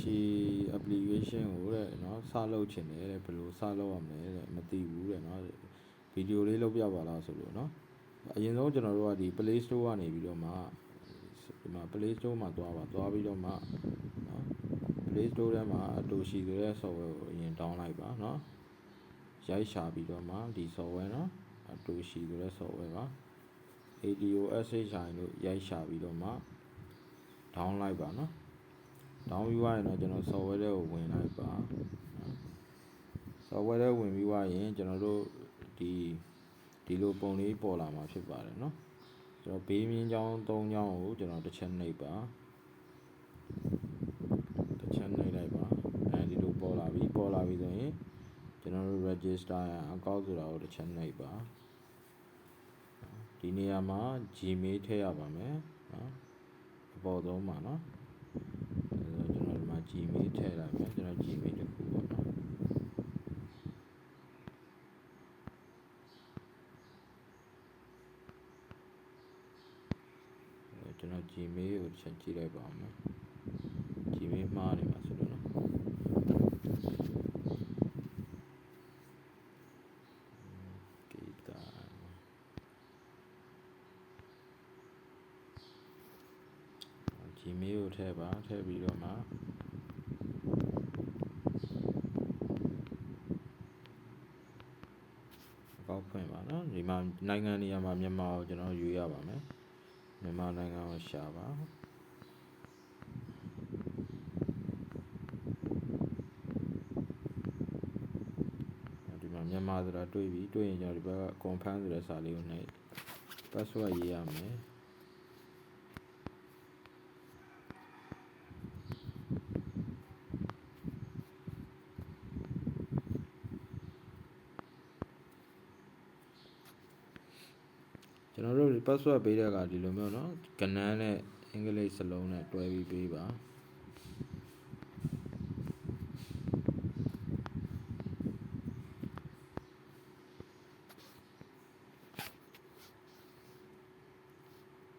ရှိ application ကိုတဲ့เนาะစလုပ်ချင်တယ်တဲ့ဘယ်လိုစလုပ်ရမလဲတဲ့မသိဘူးတဲ့เนาะဗီဒီယိုလေးလုပ်ပြပါလားဆိုလို့เนาะအရင်ဆုံးကျွန်တော်တို့ကဒီ Play Store ကနေပြီးတော့မှဒီမှာ Play Store မှာသွားပါသွားပြီးတော့မှเนาะ Play Store ထဲမှာအတူရှိဆိုတဲ့ software ကိုအရင် down လိုက်ပါเนาะရိုက်ရှာပြီးတော့မှဒီ software เนาะအတူရှိဆိုတဲ့ software ပါ ADOSHI လို့ရိုက်ရှာပြီးတော့မှ down လိုက်ပါเนาะ down ပြီးသွားရင်တော့ကျွန်တော် software တွေကိုဝင်လိုက်ပါနော် software တွေဝင်ပြီးသွားရင်ကျွန်တော်တို့ဒီဒီလိုပုံလေးပေါ်လာမှာဖြစ်ပါတယ်เนาะကျွန်တော်ဘေးမြင်းချောင်း၃ချောင်းကိုကျွန်တော်တစ်ချက်နှိပ်ပါတစ်ချက်နှိပ်လိုက်ပါအဲဒီလိုပေါ်လာပြီပေါ်လာပြီဆိုရင်ကျွန်တော်တို့ register ရအောင် account ဆိုတာကိုတစ်ချက်နှိပ်ပါဒီနေရာမှာ Gmail ထည့်ရပါမယ်နော်အပေါ်ဆုံးမှာเนาะ အဲတော့ကျွန်တော်ဒီမှာ Gmail ထည့်လိုက်မယ်ကျွန်တော် Gmail တစ်ခုပေါ့နော်အဲကျွန်တော် Gmail ကိုချက်ကြည့်လိုက်ပါမယ် Gmail မှားနေမှာဆိုလို့နော်ဂီတာ Gmail ကိုထည့်ပါထည့်ပြီးတော့မှအကောက်ဖွင့်ပါနော် ဒီမှာနိုင်ငံနေရာမှာမြန်မာကိုကျွန်တော်ယူရပါမယ်မြန်မာနိုင်ငံကိုရှာပါဒီမှာမြန်မာဆိုတာတွေ့ပြီတွေ့ရင်ကျွန်တော်ဒီဘက်က confirm ဆိုတဲ့စာလေးကိုနှိပ် password ရေးရမယ် password ပေးတဲ့အခါဒီလိုမျိုးเนาะကဏန်းနဲ့အင်္ဂလိပ်စလုံးနဲ့တွဲပြီးပေးပါ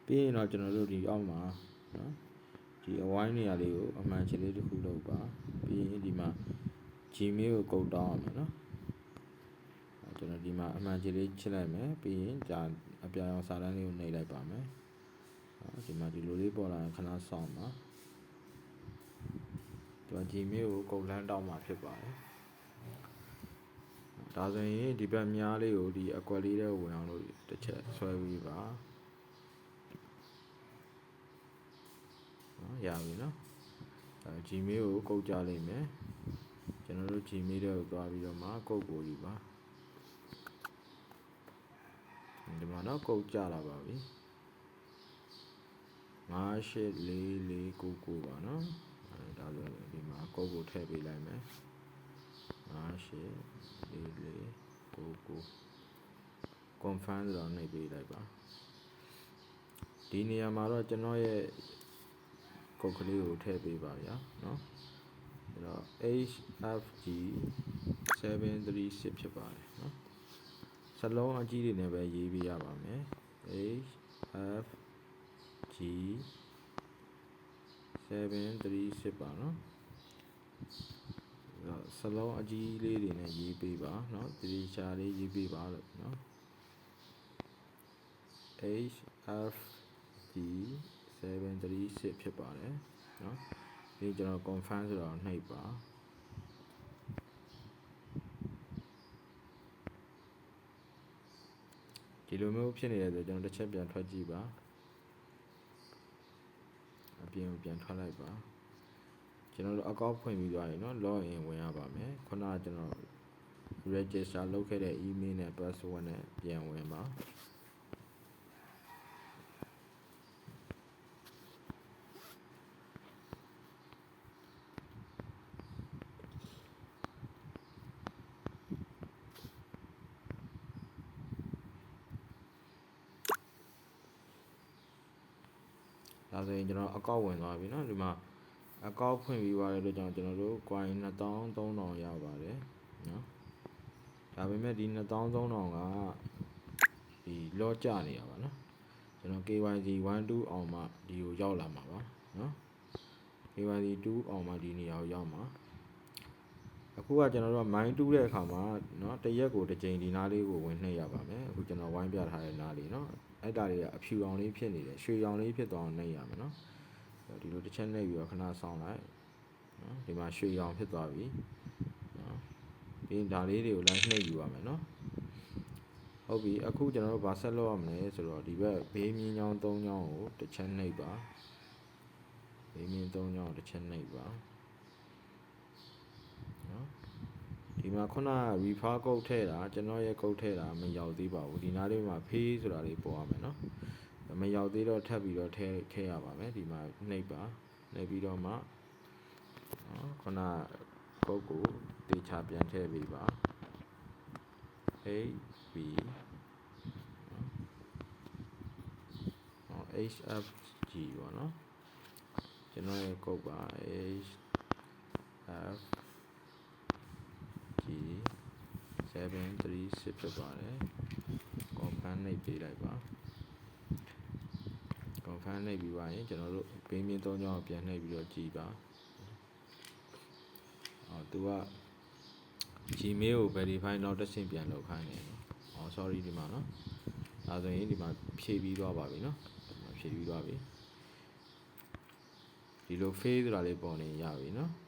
ပြီးရင်တော့ကျွန်တော်တို့ဒီအောက်မှာเนาะဒီအဝိုင်းနေရာလေးကိုအမှန်ချင်လေးတစ်ခုလုပ်ပါပြီးရင်ဒီမှာ Gmail ကိုကုတ်တောင်းရမယ်เนาะ အဲကျွန်တော်ဒီမှာအမှန်ကြီးလေးချစ်လိုက်မယ်ပြီးရင်ကြာ အပြာရောင်စာတန်းလေးကိုနှိပ်လိုက်ပါမယ်ဟောဒီမှာဒီလိုလေးပေါ်လာရင်ခဏစောင့်ပါဒီမှာ Gmail ကိုကုတ်လန်းတောင်းမှာဖြစ်ပါတယ်ဒါဆိုရင်ဒီဘက်များလေးကိုဒီအကွက်လေးတွေဝင်အောင်လို့တစ်ချက်ဆွဲပြီးပါနော်ရပြီနော်အဲ Gmail ကိုကုတ်ကြလိမ့်မယ်ကျွန်တော်တို့ Gmail တွေကိုသွားပြီးတော့မှကုတ်ကိုယူပါ ဒီမှာတော့ကုတ်ကြလာပါပြီ984499ပါနော်အဲဒါဆိုဒီမှာကုတ်ကိုထည့်ပေးလိုက်မယ်984499 confirm ဆိုတော့နှိပ်ပေးလိုက်ပါဒီနေရာမှာတော့ကျွန်တော်ရဲ့ကုတ်ကလေးကိုထည့်ပေးပါဗျာနော်အဲ့တော့ HFG 736ဖြစ်ပါတယ်နော်စ လုံးအကြီးတွေနဲ့ပဲရေးပြရပါမယ် H F G 736ပါနော်အဲ့တော့စလုံးအကြီးလေးတွေနဲ့ရေးပေးပါเนาะဒီချာလေးရေးပေးပါလို့เนาะ H F G 736ဖြစ်ပါတယ်เนาะဒီကျွန်တော် confirm ဆိုတော့နှိပ်ပါ ဒီလိုမျိုးဖြစ်နေတယ်ဆိုကျွန်တော်တစ်ချက်ပြန်ထွက်ကြည့်ပါအပြင်ကိုပြန်ထွက်လိုက်ပါကျွန်တော်တို့အကောင့်ဖွင့်ပြီးသွားရင်เนาะ login ဝင်ရပါမယ်ခုနကကျွန်တော် register လုပ်ခဲ့တဲ့ email နဲ့ password နဲ့ပြန်ဝင်ပါ ဒါဆိုရင်ကျွန်တော်အကောင့်ဝင်သွားပြီเนาะဒီမှာအကောင့်ဖွင့်ပြီးသွားတဲ့အတွက်ကြောင့်ကျွန်တော်တို့ coin 2300ရပါတယ်เนาะဒါပေမဲ့ဒီ2300ကဒီ low ကျနေရပါเนาะကျွန်တော် KYC 12အောင်မှဒီကိုရောက်လာမှာပါเนาะ KYC 2အောင်မှဒီနေရာကိုရောက်မှာအခုကကျွန်တော်တို့က mine တူးတဲ့အခါမှာเนาะတစ်ရက်ကိုတစ်ကြိမ်ဒီနားလေးကိုဝင်နှိပ်ရပါမယ်အခုကျွန်တော်ဝိုင်းပြထားတဲ့နားလေးเนาะ အဲ့ဒါတွေကအဖြူရောင်လေးဖြစ်နေတယ်ရွှေရောင်လေးဖြစ်သွားအောင်နှိပ်ရမယ်နော်ဒီလိုတစ်ချက်နှိပ်ပြီးတော့ခဏဆောင်းလိုက်နော်ဒီမှာရွှေရောင်ဖြစ်သွားပြီနော်ပြီးရင်ဒါလေးတွေကိုလည်းနှိပ်ယူရမယ်နော်ဟုတ်ပြီအခုကျွန်တော်တို့ဗာဆက်လောက်ရမလဲဆိုတော့ဒီဘက်ဘေးမြင်းချောင်း၃ချောင်းကိုတစ်ချက်နှိပ်ပါဘေးမြင်း၃ချောင်းကိုတစ်ချက်နှိပ်ပါ ဒီမှာခုနက refer code ထည့်တာကျွန်တော်ရဲ့ code ထည့်တာမရောက်သေးပါဘူးဒီနားလေးမှာ pay ဆိုတာလေးပေါ်ရမယ်နော်မရောက်သေးတော့ထပ်ပြီးတော့ထည့်ထည့်ရပါမယ်ဒီမှာနှိပ်ပါနှိပ်ပြီးတော့မှနော်ခုန code ကိုတေချာပြန်ထည့်ပေးပါ A B နော် HFG ပေါ့နော်ကျွန်တော်ရဲ့ code ပါ H F G 736ဖြစ်ပါတယ် confirm နှိပ်ပေးလိုက်ပါ confirm နှိပ်ပြီးပါရင်ကျွန်တော်တို့ဘေးမြင့်သုံးကြောင်းကိုပြန်နှိပ်ပြီးတော့ကြည်ပါအော်သူက Gmail ကို verify နောက်တစ်ဆင့်ပြန်လုပ်ခိုင်းတယ်နော်။အော် sorry ဒီမှာနော်။ဒါဆိုရင်ဒီမှာဖြည့်ပြီးသွားပါပြီနော်။ဒီမှာဖြည့်ပြီးသွားပြီ။ဒီလို face ဆိုတာလေးပေါ်နေရပြီနော်။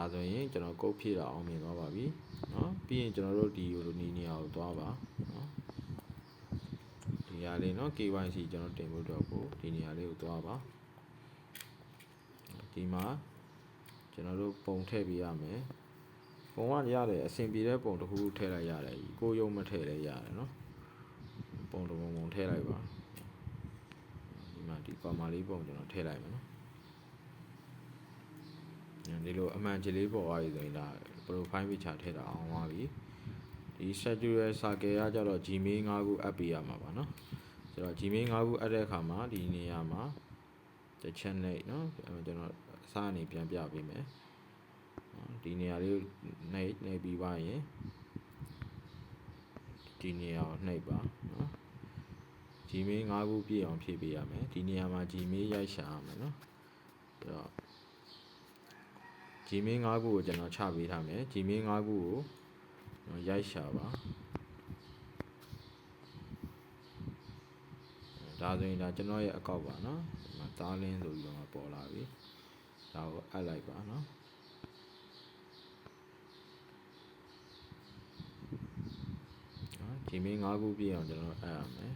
ဒါဆိုရင်ကျွန်တော်ကုတ်ဖြည့်တာအောင်မြင်သွားပါပြီ။နော်။ပြီးရင်ကျွန်တော်တို့ဒီလိုနေနေရာကိုသွားပါနော်။ဒီနေရာလေးနော် KYC ကျွန်တော်တင်ဖို့တော့ကိုဒီနေရာလေးကိုသွားပါ။ဒီမှာကျွန်တော်တို့ပုံထည့်ပေးရမယ်။ပုံကရတယ်အဆင်ပြေတဲ့ပုံတစ်ခုခုထည့်လိုက်ရတယ်ကြီးကိုယုံမထည့်လည်းရတယ်နော်ပုံတစ်ပုံပုံထည့်လိုက်ပါဒီမှာဒီကွာမာလေးပုံကျွန်တော်ထည့်လိုက်မယ်နော် ဒီလိုအမှန်ကြီးလေးပေါ်သွားပြီဆိုရင်ဒါ profile picture ထည့်တာအောင်သွားပြီဒီ schedule circle ကကြတော့ Gmail 5ခုအပ်ပေးရမှာပါနော်ဆိုတော့ Gmail 5ခုအပ်တဲ့အခါမှာဒီနေရာမှာတစ်ချက်နဲ့နော်အဲ့ကျွန်တော်အစားအနေပြန်ပြပေးမယ်နော်ဒီနေရာလေးကိုနှိပ်နှိပ်ပြီးပါရင်ဒီနေရာကိုနှိပ်ပါနော် Gmail 5ခုပြည့်အောင်ဖြည့်ပေးရမယ်ဒီနေရာမှာ Gmail ရိုက်ရှာရမယ်နော်အဲ့တော့ Gmail 5ခုကိုကျွန်တော်ချပေးထားမယ် Gmail 5ခုကိုနော်ရိုက်ရှာပါဒါဆိုရင်ဒါကျွန်တော်ရဲ့အကောက်ပါနော်ဒီမှာတားလင်းဆိုပြီးတော့မှပေါ်လာပြီဒါကိုအပ်လိုက်ပါနော်နော် Gmail 5ခုပြည့်အောင်ကျွန်တော်အပ်ရမယ်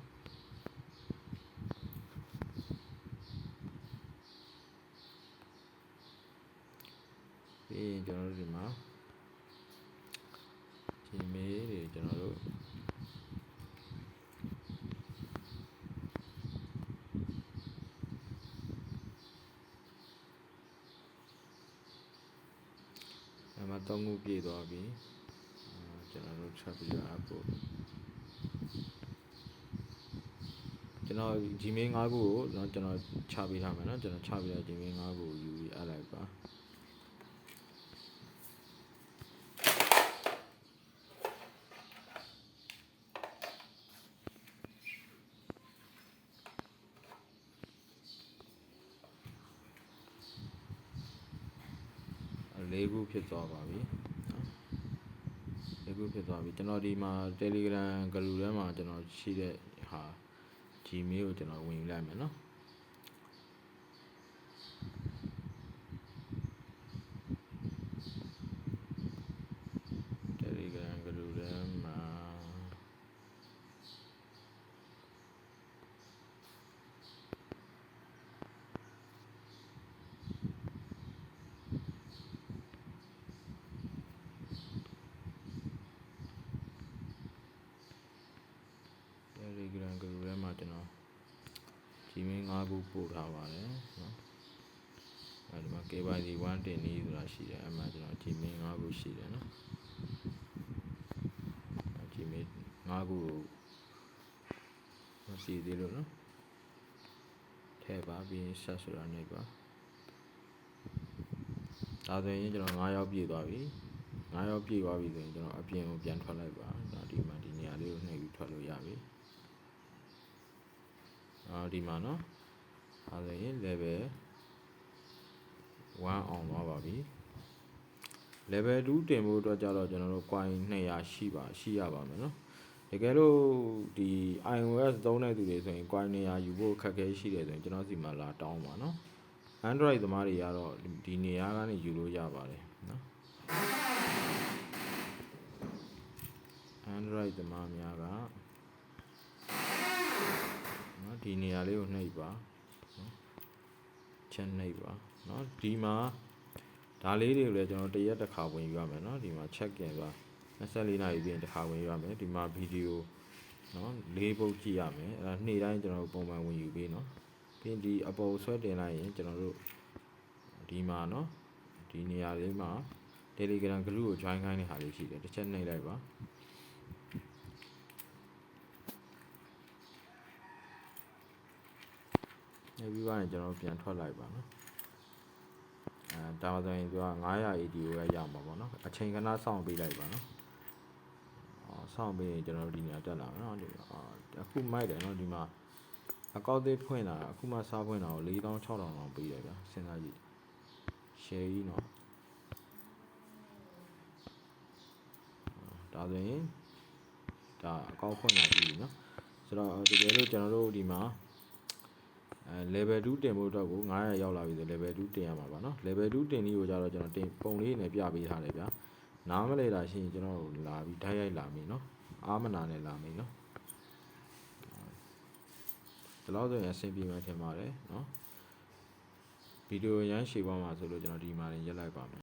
ပြီးရင် ကျွန်တော်တို့ဒီမှာ Gmail တွေကျွန်တော်တို့အမှ3ခုပြည့်သွားပြီအာကျွန်တော်တို့ချက်ပြီးတော့ upload ကျွန်တော် Gmail 5ခုကိုเนาะကျွန်တော်ချပေးထားမယ်เนาะကျွန်တော်ချပေးတဲ့ Gmail 5ခုကိုယူပြီးအပ်လိုက်ပါ ၄ခုဖြစ်သွားပါပြီ၄ခုဖြစ်သွားပြီကျွန်တော်ဒီမှာ Telegram ဂလူထဲမှာကျွန်တော်ရှိတဲ့ဟာ Gmail ကိုကျွန်တော်ဝင်ယူလိုက်မယ်နော် 5ခုပို့ထားပါတယ်နော်အဲဒီမှာ KYC 1တင်နေဆိုတာရှိတယ်အဲ့မှာကျွန်တော် Gmail 5ခုရှိတယ်နော် Gmail 5ခုကိုမရှိသေးလို့နော်ထည့်ပါပြီးဆက်ဆိုတာနေပါဒါဆိုရင်ကျွန်တော်9ရောက်ပြည့်သွားပြီ9ရောက်ပြည့်သွားပြီဆိုရင်ကျွန်တော်အပြင်ကိုပြန်ထွက်လိုက်ပါဒါဒီမှာဒီနေရာလေးကိုနှိပ်ပြီးထွက်လို့ရပြီအော်ဒီမှာနော် ဒါဆိုရင် level 1အောင်သွားပါပြီ level 2တင်ဖို့အတွက်ကြတော့ကျွန်တော်တို့ coin 200ရှိပါရှိရပါမယ်နော်တကယ်လို့ဒီ iOS သုံးတဲ့သူတွေဆိုရင် coin 200ယူဖို့ခက်ခဲရှိတယ်ဆိုရင်ကျွန်တော်စီမှာလာတောင်းပါနော် Android သမားတွေကတော့ဒီနေရာကနေယူလို့ရပါတယ်နော် Android သမားများကနော်ဒီနေရာလေးကိုနှိပ်ပါနော် ချက်နှိပ်ပါနော်ဒီမှာဒါလေးတွေကိုလည်းကျွန်တော်တရက်တစ်ခါဝင်ယူရမယ်နော်ဒီမှာ check in ပါ24နာရီပြင်တစ်ခါဝင်ယူရမယ်ဒီမှာဗီဒီယိုနော်လေးပုတ်ကြည့်ရမယ်အဲ့ဒါနေ့တိုင်းကျွန်တော်တို့ပုံမှန်ဝင်ယူပေးနော်ပြီးရင်ဒီအပေါ်ဆွဲတင်လိုက်ရင်ကျွန်တော်တို့ဒီမှာနော်ဒီနေရာလေးမှာ Telegram group ကို join ခိုင်းတဲ့ဟာလေးရှိတယ်တစ်ချက်နှိပ်လိုက်ပါ view ကနေကျွန်တော်ပြန်ထွက်လိုက်ပါနော်အဲဒါမှဆိုရင်သူက900 ADO ပဲရမှာပေါ့နော်အချိန်ကဏစောင့်ပေးလိုက်ပါနော်အော်စောင့်ပေးရင်ကျွန်တော်ဒီနေရာတက်လာမယ်နော်ဒီအခုမိုက်တယ်နော်ဒီမှာအကောင့်သေးဖွင့်လာအခုမှစားဖွင့်လာကို4000 6000လောက်ပေးတယ်ဗျာစဉ်းစားကြည့် share ကြီးနော်ဒါဆိုရင်ဒါအကောင့်ဖွင့်လာပြီနော်ဆိုတော့တကယ်လို့ကျွန်တော်တို့ဒီမှာ အဲ level 2တင်ဖို့အတွက်ကို900ရောက်လာပြီဆို level 2တင်ရမှာပါเนาะ level 2တင်ပြီးကိုကြတော့ကျွန်တော်တင်ပုံလေးနဲ့ပြပေးထားတယ်ဗျာနားမလဲတာရှိရင်ကျွန်တော်တို့လာပြီးဓာတ်ရိုက်လာပြီเนาะအာမနာနဲ့လာပြီเนาะဒီလောက်ဆိုရင်အဆင်ပြေမှထင်ပါတယ်เนาะဗီဒီယိုရမ်းရှည်သွားမှာဆိုလို့ကျွန်တော်ဒီမှာနေရက်လိုက်ပါမယ်